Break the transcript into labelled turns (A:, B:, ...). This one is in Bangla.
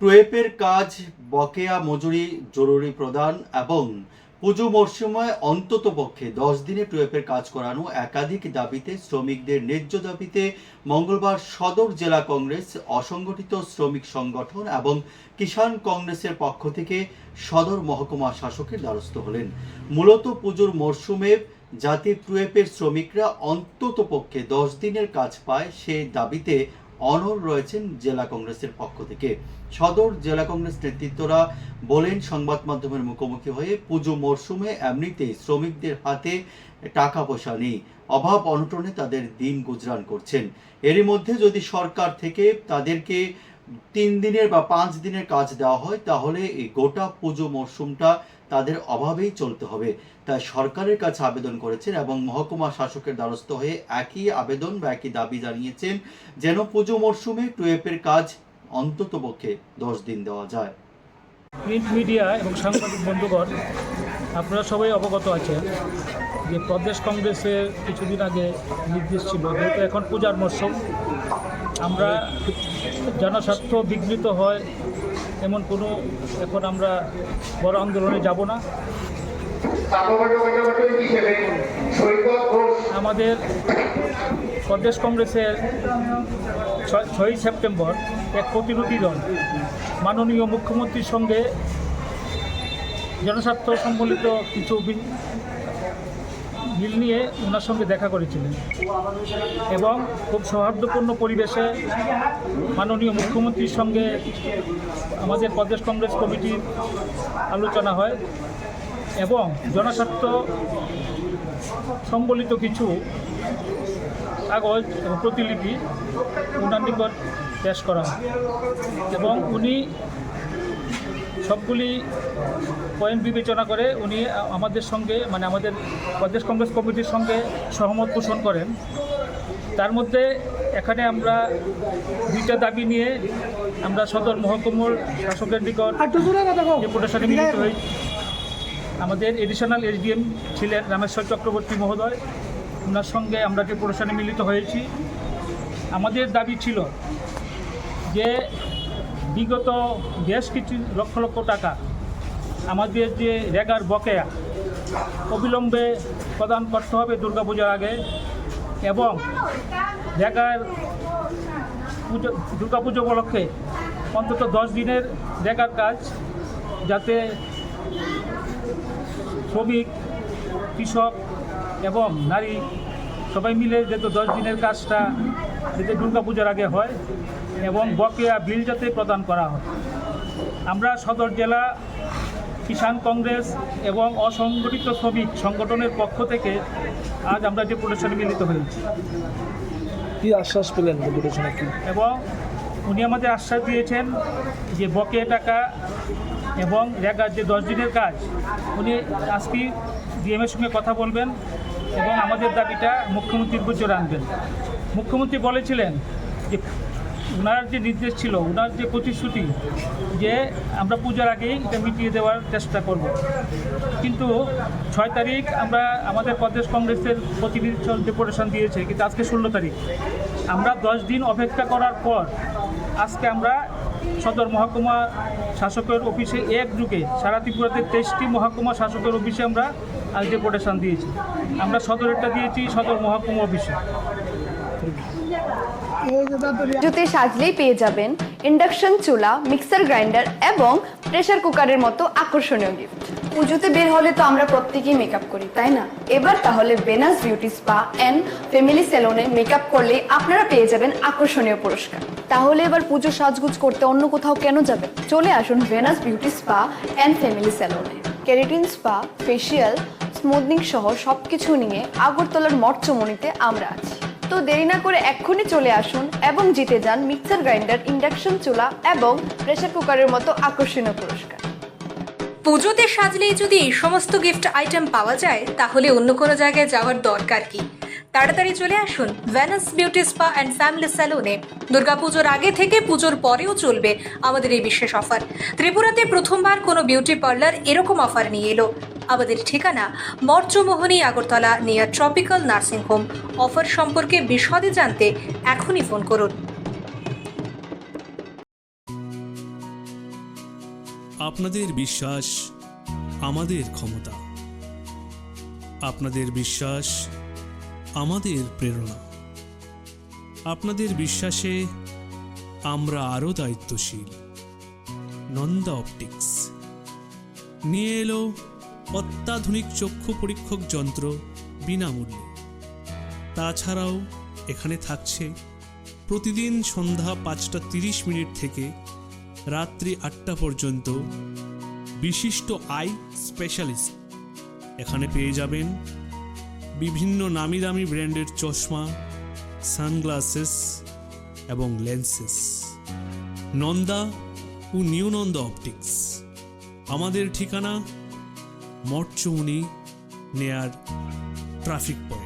A: টুয়েপের কাজ বকেয়া মজুরি জরুরি প্রদান এবং পুজো মরশুমে অন্তত পক্ষে দশ দিনে টুয়েপের কাজ করানো একাধিক দাবিতে শ্রমিকদের ন্যায্য দাবিতে মঙ্গলবার সদর জেলা কংগ্রেস, অসংগঠিত শ্রমিক সংগঠন এবং কিষাণ কংগ্রেসের পক্ষ থেকে সদর মহকুমা শাসকের দ্বারস্থ হলেন। মূলত পুজোর মরশুমে যাতে টুয়েপের শ্রমিকরা অন্তত পক্ষে দশ দিনের কাজ পায়, সেই দাবিতে অনর রয়েছেন জেলা কংগ্রেসের পক্ষ থেকে। সদর জেলা কংগ্রেস নেতৃত্বরা বলেন, সংবাদ মাধ্যমের মুখোমুখি হয়ে পুজো মরশুমে এমনিতেই শ্রমিকদের হাতে টাকা পয়সা নেই। অভাব অনটনে তাদের দিন গুজরান করছেন। এরই মধ্যে যদি সরকার থেকে তাদেরকে তিন দিনের বা পাঁচ দিনের কাজ দেওয়া হয়, তাহলে এই গোটা পুজো মরশুমটা তাদের অভাবেই চলতে হবে। তাই সরকারের কাছে আবেদন করেছেন এবং মহকুমা শাসকের দ্বারস্থ হয়ে একই আবেদন বা একই দাবি জানিয়েছেন যেন পুজো মরশুমে টুয়েপের কাজ অন্তত পক্ষে দশ দিন দেওয়া যায়।
B: প্রিন্ট মিডিয়া এবং সাংবাদিক বন্ধুগণ, আপনারা সবাই অবগত আছেন যে প্রদেশ কংগ্রেসের কিছুদিন আগে নির্দেশ ছিল, যেহেতু এখন পূজার মরশুম, আমরা জনস্বার্থ বিঘ্নিত হয়, এমন কোনো এখন আমরা বড় আন্দোলনে যাব না। আমাদের প্রদেশ কংগ্রেসের ছয়- ছয়ই সেপ্টেম্বর এক প্রতিনিধি দল, মাননীয় মুখ্যমন্ত্রীর সঙ্গে জনস্বার্থ সম্বলিত কিছু বিল নিয়ে ওনার সঙ্গে দেখা করেছিলেন এবং খুব সৌহার্দ্যপূর্ণ পরিবেশে মাননীয় মুখ্যমন্ত্রীর সঙ্গে আমাদের প্রদেশ কংগ্রেস কমিটির আলোচনা হয় এবং জনস্বার্থ সম্বলিত কিছু কাগজ প্রতিলিপি ওনার নিকট পেশ করা হয়। এবং উনি সবগুলি পয়েন্ট বিবেচনা করে উনি আমাদের সঙ্গে মানে আমাদের প্রদেশ কংগ্রেস কমিটির সঙ্গে সহমত পোষণ করেন। তার মধ্যে এখানে আমরা দুইটা দাবি নিয়ে আমরা সদর মহকুমার শাসকের নিকট ডেপুটেশনে মিলিত হই। আমাদের এডিশনাল এসডিএম ছিলেন রামেশ্বর চক্রবর্তী মহোদয়। ওনার সঙ্গে আমরা ডেপুটেশনে মিলিত হয়েছি। আমাদের দাবি ছিল যে বিগত বেশ কিছু লক্ষ লক্ষ টাকা আমাদের যে রেগার বকেয়া অবিলম্বে প্রদান করতে হবে দুর্গাপূজার আগে এবং রেগার পুজো দুর্গাপুজো উপলক্ষে অন্তত দশ দিনের রেগার কাজ যাতে শ্রমিক, কৃষক এবং নারী সবাই মিলে যাতে দশ দিনের কাজটা যাতে দুর্গাপূজার আগে হয় এবং বকেয়া বিল যাতে প্রদান করা হয়। আমরা সদর জেলা কিষাণ কংগ্রেস এবং অসংগঠিত শ্রমিক সংগঠনের পক্ষ থেকে আজ আমরা যে প্রদর্শনে মিলিত হয়েছি।
C: কি আশ্বাস পেলেন ডেপুটেশনে কি?
B: এবং উনি আমাদের আশ্বাস দিয়েছেন যে বকেয়া টাকা এবং রেগার যে দশ দিনের কাজ উনি আজকে ডিএমের সঙ্গে কথা বলবেন এবং আমাদের দাবিটা মুখ্যমন্ত্রীর গোচরে আনবেন। মুখ্যমন্ত্রী বলেছিলেন ওনার যে নির্দেশ ছিল, ওনার যে প্রতিশ্রুতি যে আমরা পূজার আগেই এটা মিটিয়ে দেওয়ার চেষ্টা করব। কিন্তু ছয় তারিখ আমরা আমাদের প্রদেশ কংগ্রেসের প্রতিনিধি ডেপুটেশন দিয়েছে, কিন্তু আজকে ষোলো তারিখ। আমরা দশ দিন অপেক্ষা করার পর আজকে আমরা সদর মহকুমা শাসকের অফিসে এক যুগে সারা ত্রিপুরাতে তেইশটি মহকুমা শাসকের অফিসে আমরা আজ ডেপুটেশন দিয়েছি। আমরা সদরেরটা দিয়েছি সদর মহকুমা অফিসে।
D: জুতে সাজলেই পেয়ে যাবেন ইন্ডাকশন চুলা, মিক্সার গ্রাইন্ডার এবং প্রেসার কুকারের মতো আকর্ষণীয় গিফট পুজোতে বের হলে তো আমরা প্রত্যেকেই মেকআপ করি, তাই না? এবার তাহলে Venus Beauty Spa and Family সেলুনে মেকআপ করলে আপনারা পেয়ে যাবেন আকর্ষণীয় পুরস্কার। তাহলে এবার পুজো সাজগুজ করতে অন্য কোথাও কেন যাবেন? চলে আসুন Venus Beauty Spa and Family সেলুনে কেরাটিন স্পা ফেসিয়াল স্মুথনিং সহ সবকিছু নিয়ে আগরতলার মঠচমনিতে আমরা আছি। তো দেরি না করে এক্ষুনি চলে আসুন এবং জিতে যান মিক্সার গ্রাইন্ডার, ইন্ডাকশন চুলা এবং প্রেসার কুকারের মতো আকর্ষণীয় পুরস্কার।
E: পুজোতে সাজলেই যদি এই সমস্ত গিফট আইটেম পাওয়া যায়, তাহলে অন্য কোনো জায়গায় যাওয়ার দরকার কি? তাড়াতাড়ি চলে আসুন Venus Beauty Spa and Family স্যালুনে দুর্গাপুজোর আগে থেকে পুজোর পরেও চলবে আমাদের এই বিশেষ অফার ত্রিপুরাতে প্রথমবার কোনো বিউটি পার্লার এরকম অফার নিয়ে এলো। আমাদের ঠিকানা Math Chowmuhani, Agartala near tropical nursing home offer সম্পর্কে বিশদে জানতে এখনই ফোন করুন।
F: আপনাদের বিশ্বাস আমাদের ক্ষমতা। আপনাদের বিশ্বাস আমাদের প্রেরণা। আপনাদের বিশ্বাসে আমরা আরও দায়িত্বশীল। নন্দা অপটিক্স। নিয়ে এলো অত্যাধুনিক চক্ষু পরীক্ষক যন্ত্র বিনামূল্যে। তাছাড়াও এখানে থাকছে প্রতিদিন সন্ধ্যা পাঁচটা তিরিশ মিনিট থেকে রাত্রি আটটা পর্যন্ত বিশিষ্ট আই স্পেশালিস্ট। এখানে পেয়ে যাবেন বিভিন্ন নামি দামি ব্র্যান্ডের চশমা, সানগ্লাসেস এবং লেন্সেস। নন্দা ও নিউ নন্দা অপটিক্স। আমাদের ঠিকানা মঠচৌনি নেয়ার ট্রাফিক পয়েন্ট